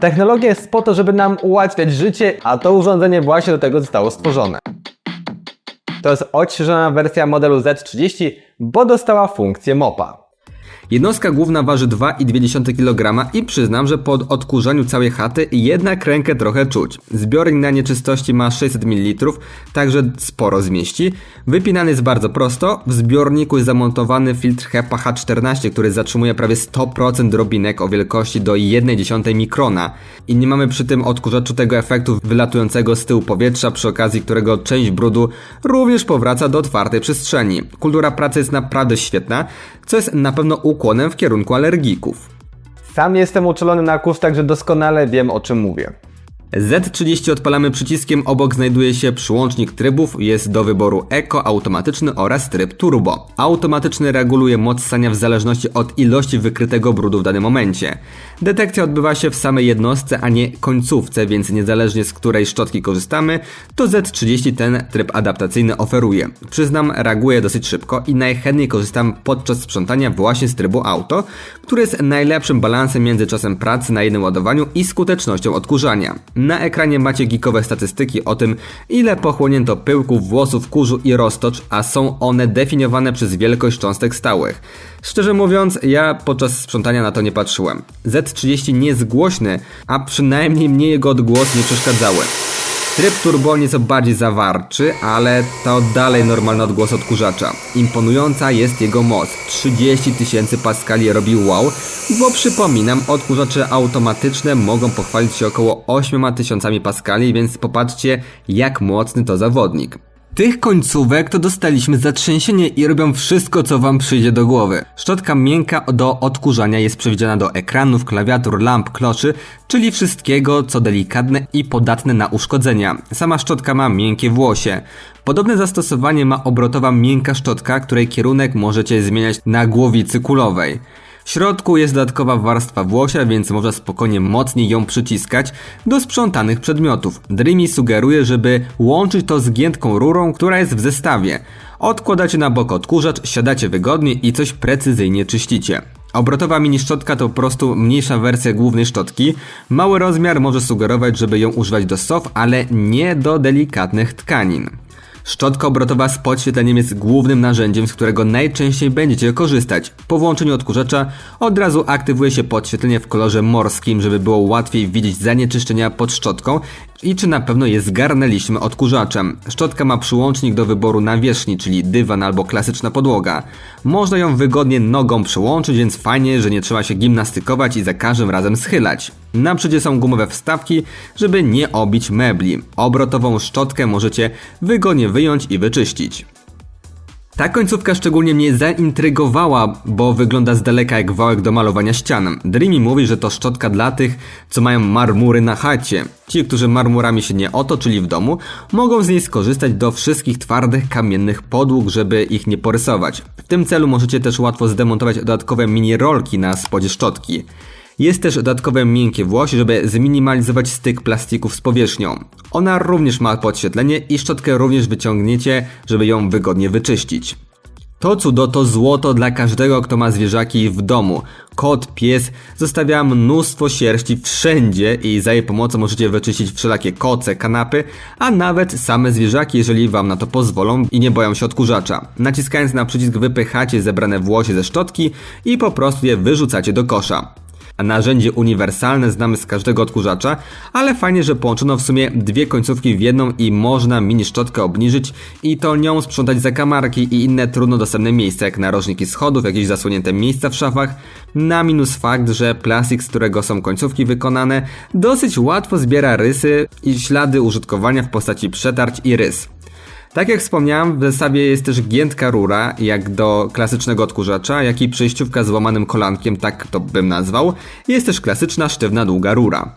Technologia jest po to, żeby nam ułatwiać życie, a to urządzenie właśnie do tego zostało stworzone. To jest odświeżona wersja modelu Z30, bo dostała funkcję mopa. Jednostka główna waży 2,2 kg i przyznam, że po odkurzaniu całej chaty jednak rękę trochę czuć. Zbiornik na nieczystości ma 600 ml, także sporo zmieści. Wypinany jest bardzo prosto. W zbiorniku jest zamontowany filtr HEPA H14, który zatrzymuje prawie 100% drobinek o wielkości do 1,1 mikrona. I nie mamy przy tym odkurzaczu tego efektu wylatującego z tyłu powietrza, przy okazji którego część brudu również powraca do otwartej przestrzeni. Kultura pracy jest naprawdę świetna, co jest na pewno ukłonem w kierunku alergików. Sam jestem uczulony na kurz, także doskonale wiem o czym mówię. Z30 odpalamy przyciskiem, obok znajduje się przyłącznik trybów, jest do wyboru Eco, automatyczny oraz tryb Turbo. Automatyczny reguluje moc ssania w zależności od ilości wykrytego brudu w danym momencie. Detekcja odbywa się w samej jednostce, a nie końcówce, więc niezależnie z której szczotki korzystamy, to Z30 ten tryb adaptacyjny oferuje. Przyznam, reaguje dosyć szybko i najchętniej korzystam podczas sprzątania właśnie z trybu auto, który jest najlepszym balansem między czasem pracy na jednym ładowaniu i skutecznością odkurzania. Na ekranie macie geekowe statystyki o tym, ile pochłonięto pyłków, włosów, kurzu i roztocz, a są one definiowane przez wielkość cząstek stałych. Szczerze mówiąc, ja podczas sprzątania na to nie patrzyłem. Z30 nie jest głośny, a przynajmniej mnie jego odgłosy nie przeszkadzały. Tryb turbo nieco bardziej zawarczy, ale to dalej normalny odgłos odkurzacza. Imponująca jest jego moc. 30 tysięcy paskali robi wow, bo przypominam, odkurzacze automatyczne mogą pochwalić się około 8 tysiącami paskali, więc popatrzcie jak mocny to zawodnik. Tych końcówek to dostaliśmy zatrzęsienie i robią wszystko, co wam przyjdzie do głowy. Szczotka miękka do odkurzania jest przewidziana do ekranów, klawiatur, lamp, kloszy, czyli wszystkiego, co delikatne i podatne na uszkodzenia. Sama szczotka ma miękkie włosie. Podobne zastosowanie ma obrotowa miękka szczotka, której kierunek możecie zmieniać na głowicy kulowej. W środku jest dodatkowa warstwa włosia, więc można spokojnie mocniej ją przyciskać do sprzątanych przedmiotów. Dreamy sugeruje, żeby łączyć to z giętką rurą, która jest w zestawie. Odkładacie na bok odkurzacz, siadacie wygodnie i coś precyzyjnie czyścicie. Obrotowa mini szczotka to po prostu mniejsza wersja głównej szczotki. Mały rozmiar może sugerować, żeby ją używać do sof, ale nie do delikatnych tkanin. Szczotka obrotowa z podświetleniem jest głównym narzędziem, z którego najczęściej będziecie korzystać. Po włączeniu odkurzacza od razu aktywuje się podświetlenie w kolorze morskim, żeby było łatwiej widzieć zanieczyszczenia pod szczotką i czy na pewno je zgarnęliśmy odkurzaczem. Szczotka ma przyłącznik do wyboru nawierzchni, czyli dywan albo klasyczna podłoga. Można ją wygodnie nogą przyłączyć, więc fajnie, że nie trzeba się gimnastykować i za każdym razem schylać. Na przodzie są gumowe wstawki, żeby nie obić mebli. Obrotową szczotkę możecie wygodnie wyjąć i wyczyścić. Ta końcówka szczególnie mnie zaintrygowała, bo wygląda z daleka jak wałek do malowania ścian. Dreamy mówi, że to szczotka dla tych, co mają marmury na chacie. Ci, którzy marmurami się nie otoczyli w domu, mogą z niej skorzystać do wszystkich twardych, kamiennych podłóg, żeby ich nie porysować. W tym celu możecie też łatwo zdemontować dodatkowe mini rolki na spodzie szczotki. Jest też dodatkowe miękkie włosie, żeby zminimalizować styk plastików z powierzchnią. Ona również ma podświetlenie i szczotkę również wyciągniecie, żeby ją wygodnie wyczyścić. To cudo to złoto dla każdego, kto ma zwierzaki w domu. Kot, pies zostawia mnóstwo sierści wszędzie i za jej pomocą możecie wyczyścić wszelakie koce, kanapy, a nawet same zwierzaki, jeżeli wam na to pozwolą i nie boją się odkurzacza. Naciskając na przycisk wypychacie zebrane włosie ze szczotki i po prostu je wyrzucacie do kosza. Narzędzie uniwersalne znamy z każdego odkurzacza, ale fajnie, że połączono w sumie dwie końcówki w jedną i można mini szczotkę obniżyć i to nią sprzątać zakamarki i inne trudno dostępne miejsca, jak narożniki schodów, jakieś zasłonięte miejsca w szafach. Na minus fakt, że plastik, z którego są końcówki wykonane, dosyć łatwo zbiera rysy i ślady użytkowania w postaci przetarć i rys. Tak jak wspomniałem, w zestawie jest też giętka rura, jak do klasycznego odkurzacza, jak i przejściówka z łamanym kolankiem, tak to bym nazwał. Jest też klasyczna, sztywna, długa rura.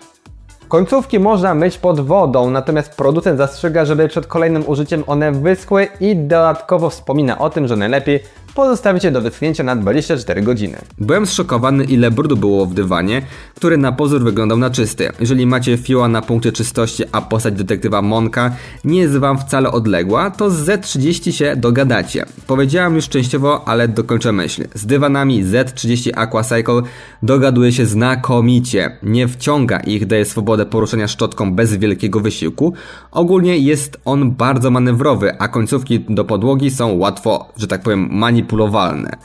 Końcówki można myć pod wodą, natomiast producent zastrzega, żeby przed kolejnym użyciem one wyschły i dodatkowo wspomina o tym, że najlepiej pozostawić je do wyschnięcia na 24 godziny. Byłem zszokowany ile brudu było w dywanie, który na pozór wyglądał na czysty. Jeżeli macie fioła na punkcie czystości, a postać detektywa Monka nie jest wam wcale odległa, to z Z30 się dogadacie. Powiedziałem już częściowo, ale dokończę myśl. Z dywanami Z30 Aquacycle dogaduje się znakomicie. Nie wciąga ich, daje swobodę poruszania szczotką bez wielkiego wysiłku. Ogólnie jest on bardzo manewrowy, a końcówki do podłogi są łatwo, że tak powiem, manipulowalne.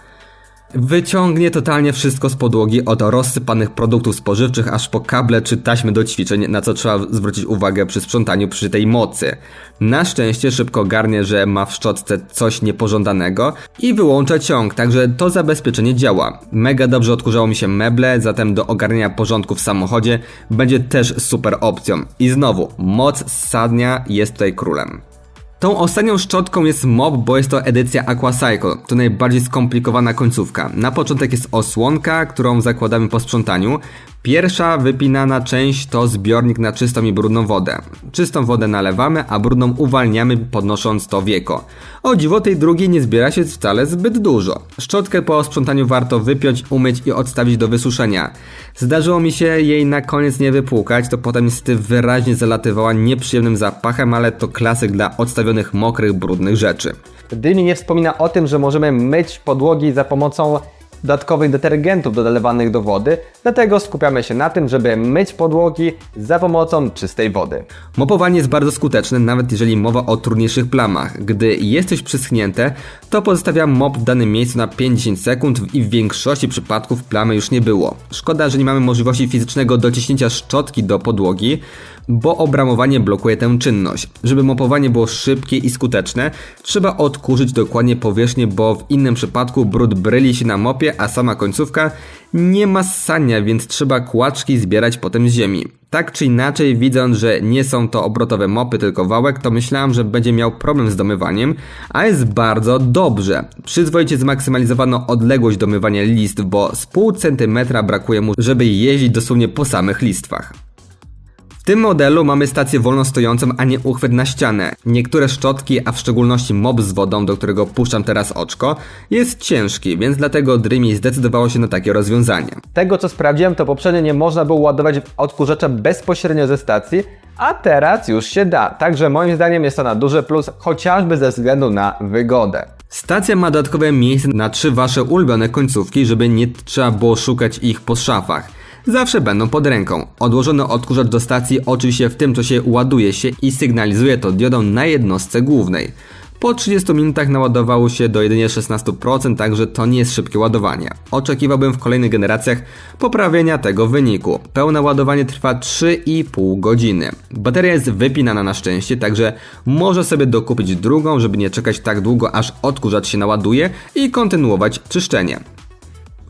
Wyciągnie totalnie wszystko z podłogi od rozsypanych produktów spożywczych aż po kable czy taśmy do ćwiczeń, na co trzeba zwrócić uwagę przy sprzątaniu przy tej mocy. Na szczęście szybko garnie, że ma w szczotce coś niepożądanego i wyłącza ciąg, także to zabezpieczenie działa. Mega dobrze odkurzało mi się meble, zatem do ogarniania porządku w samochodzie będzie też super opcją. I znowu, moc ssadnia jest tutaj królem. Tą ostatnią szczotką jest mop, bo jest to edycja Aquacycle. To najbardziej skomplikowana końcówka. Na początek jest osłonka, którą zakładamy po sprzątaniu. Pierwsza wypinana część to zbiornik na czystą i brudną wodę. Czystą wodę nalewamy, a brudną uwalniamy podnosząc to wieko. O dziwo tej drugiej nie zbiera się wcale zbyt dużo. Szczotkę po sprzątaniu warto wypiąć, umyć i odstawić do wysuszenia. Zdarzyło mi się jej na koniec nie wypłukać, to potem niestety wyraźnie zalatywała nieprzyjemnym zapachem, ale to klasyk dla odstawionych mokrych, brudnych rzeczy. Dymi nie wspomina o tym, że możemy myć podłogi za pomocą dodatkowych detergentów dolewanych do wody, dlatego skupiamy się na tym, żeby myć podłogi za pomocą czystej wody. Mopowanie jest bardzo skuteczne, nawet jeżeli mowa o trudniejszych plamach. Gdy jest coś przyschnięte, to pozostawiam mop w danym miejscu na 5-10 sekund i w większości przypadków plamy już nie było. Szkoda, że nie mamy możliwości fizycznego dociśnięcia szczotki do podłogi, bo obramowanie blokuje tę czynność. Żeby mopowanie było szybkie i skuteczne, trzeba odkurzyć dokładnie powierzchnię, bo w innym przypadku brud bryli się na mopie, a sama końcówka nie ma ssania, więc trzeba kłaczki zbierać potem z ziemi. Tak czy inaczej, widząc, że nie są to obrotowe mopy, tylko wałek, to myślałem, że będzie miał problem z domywaniem, a jest bardzo dobrze. Przyzwoicie zmaksymalizowano odległość domywania list, bo z pół centymetra brakuje mu, żeby jeździć dosłownie po samych listwach. W tym modelu mamy stację wolno stojącą, a nie uchwyt na ścianę. Niektóre szczotki, a w szczególności mop z wodą, do którego puszczam teraz oczko, jest ciężki, więc dlatego Dreamy zdecydowało się na takie rozwiązanie. Tego co sprawdziłem, to poprzednio nie można było ładować odkurzacza bezpośrednio ze stacji, a teraz już się da. Także moim zdaniem jest to na duży plus, chociażby ze względu na wygodę. Stacja ma dodatkowe miejsce na trzy wasze ulubione końcówki, żeby nie trzeba było szukać ich po szafach. Zawsze będą pod ręką. Odłożony odkurzacz do stacji oczywiście w tym czasie ładuje się i sygnalizuje to diodą na jednostce głównej. Po 30 minutach naładowało się do jedynie 16%, także to nie jest szybkie ładowanie. Oczekiwałbym w kolejnych generacjach poprawienia tego wyniku. Pełne ładowanie trwa 3,5 godziny. Bateria jest wypinana na szczęście, także może sobie dokupić drugą, żeby nie czekać tak długo aż odkurzacz się naładuje i kontynuować czyszczenie.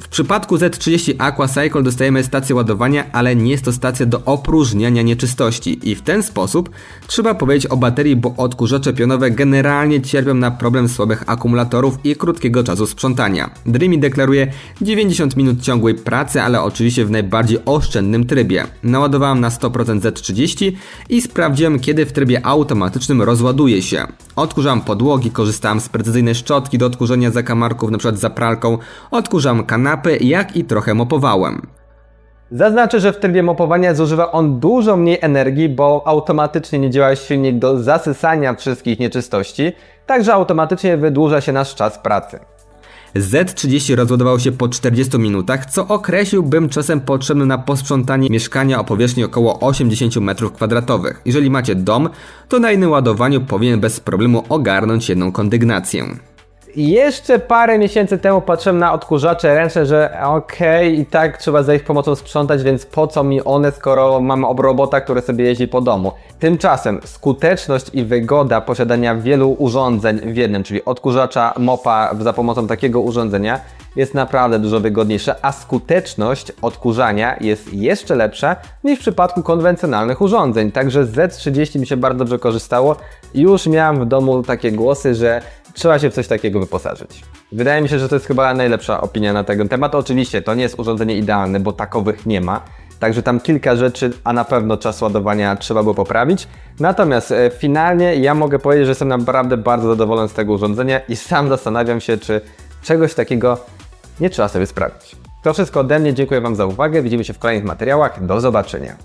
W przypadku Z30 Aquacycle dostajemy stację ładowania, ale nie jest to stacja do opróżniania nieczystości i w ten sposób trzeba powiedzieć o baterii, bo odkurzacze pionowe generalnie cierpią na problem słabych akumulatorów i krótkiego czasu sprzątania. Dreamy deklaruje 90 minut ciągłej pracy, ale oczywiście w najbardziej oszczędnym trybie. Naładowałem na 100% Z30 i sprawdziłem kiedy w trybie automatycznym rozładuje się. Odkurzam podłogi, korzystałem z precyzyjnej szczotki do odkurzenia zakamarków, np. za pralką, odkurzam jak i trochę mopowałem. Zaznaczę, że w trybie mopowania zużywa on dużo mniej energii, bo automatycznie nie działa silnik do zasysania wszystkich nieczystości, także automatycznie wydłuża się nasz czas pracy. Z30 rozładował się po 40 minutach, co określiłbym czasem potrzebnym na posprzątanie mieszkania o powierzchni około 80 m2. Jeżeli macie dom, to na jednym ładowaniu powinien bez problemu ogarnąć jedną kondygnację. Jeszcze parę miesięcy temu patrzyłem na odkurzacze ręczne, że okej, i tak trzeba za ich pomocą sprzątać, więc po co mi one, skoro mam obrobota, który sobie jeździ po domu. Tymczasem skuteczność i wygoda posiadania wielu urządzeń w jednym, czyli odkurzacza, mopa za pomocą takiego urządzenia jest naprawdę dużo wygodniejsza, a skuteczność odkurzania jest jeszcze lepsza niż w przypadku konwencjonalnych urządzeń. Także z Z30 mi się bardzo dobrze korzystało już miałem w domu takie głosy, że trzeba się w coś takiego wyposażyć. Wydaje mi się, że to jest chyba najlepsza opinia na ten temat. Oczywiście to nie jest urządzenie idealne, bo takowych nie ma. Także tam kilka rzeczy, a na pewno czas ładowania trzeba było poprawić. Natomiast e, finalnie ja mogę powiedzieć, że jestem naprawdę bardzo zadowolony z tego urządzenia i sam zastanawiam się, czy czegoś takiego nie trzeba sobie sprawić. To wszystko ode mnie, dziękuję Wam za uwagę, widzimy się w kolejnych materiałach, do zobaczenia.